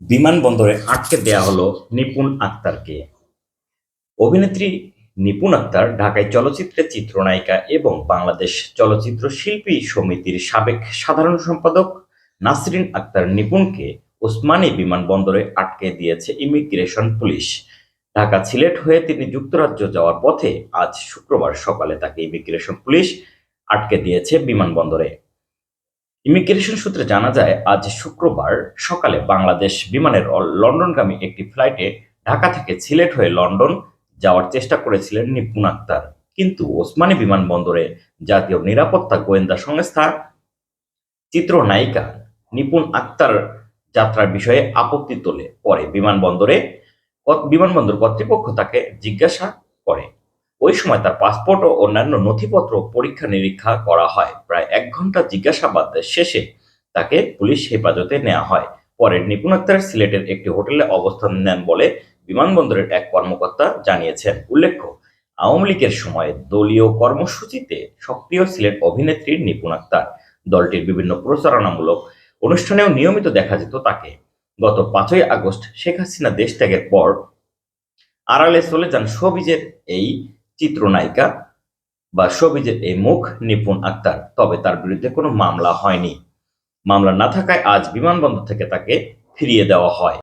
বিমানবন্দরে আটকে দেয়া হলো নিপুণ আক্তারকে। অভিনেত্রী নিপুণ আক্তার ঢাকায় চলচ্চিত্রের চিত্রনায়িকা এবং বাংলাদেশ চলচ্চিত্র শিল্পী সমিতির সাবেক সাধারণ সম্পাদক নাসরিন আক্তার নিপুণকে ওসমানী বিমানবন্দরে আটকে দিয়েছে ইমিগ্রেশন পুলিশ। ঢাকা সিলেট হয়ে তিনি যুক্তরাজ্য যাওয়ার পথে আজ শুক্রবার সকালে তাকে ইমিগ্রেশন পুলিশ আটকে দিয়েছে বিমানবন্দরে। ইমিগ্রেশন সূত্রে জানা যায়, আজ শুক্রবার সকালে বাংলাদেশ বিমানের লন্ডনগামী একটি ফ্লাইটে ঢাকা থেকে সিলেট হয়ে লন্ডন যাওয়ার চেষ্টা করেছিলেন নিপুণ আক্তার। কিন্তু ওসমানী বিমানবন্দরে জাতীয় নিরাপত্তা গোয়েন্দা সংস্থা চিত্রনায়িকা নিপুণ আক্তার যাত্রার বিষয়ে আপত্তি তোলে। পরে বিমানবন্দরে বিমানবন্দর কর্তৃপক্ষ তাকে জিজ্ঞাসা করে। ওই সময় তার পাসপোর্ট ও অন্যান্য নথিপত্র পরীক্ষা নিরীক্ষা করা হয়। প্রায় এক ঘণ্টা জিজ্ঞাসাবাদ শেষে তাকে পুলিশ হেফাজতে নেওয়া হয়। পরে নিপুণ আক্তার সিলেটের একটি হোটেলে অবস্থান নেন বলে বিমানবন্দরের এক কর্মকর্তা জানিয়েছেন। উল্লেখ্য, আওয়ামী লীগের সময় দলীয় কর্মসূচিতে সক্রিয় সিলেট অভিনেত্রী নিপুণ আক্তার। দলটির বিভিন্ন প্রচারণামূলক অনুষ্ঠানেও নিয়মিত দেখা যেত তাকে। গত পাঁচই আগস্ট শেখ হাসিনা দেশ ত্যাগের পর আড়ালে চলে যান শোবিজের এই চিত্রনায়িকা বা সবিজের এই মুখ নিপুণ আক্তার, তবে তার বিরুদ্ধে কোনো মামলা হয়নি। মামলা না থাকায় আজ বিমানবন্দর থেকে তাকে ফিরিয়ে দেওয়া হয়।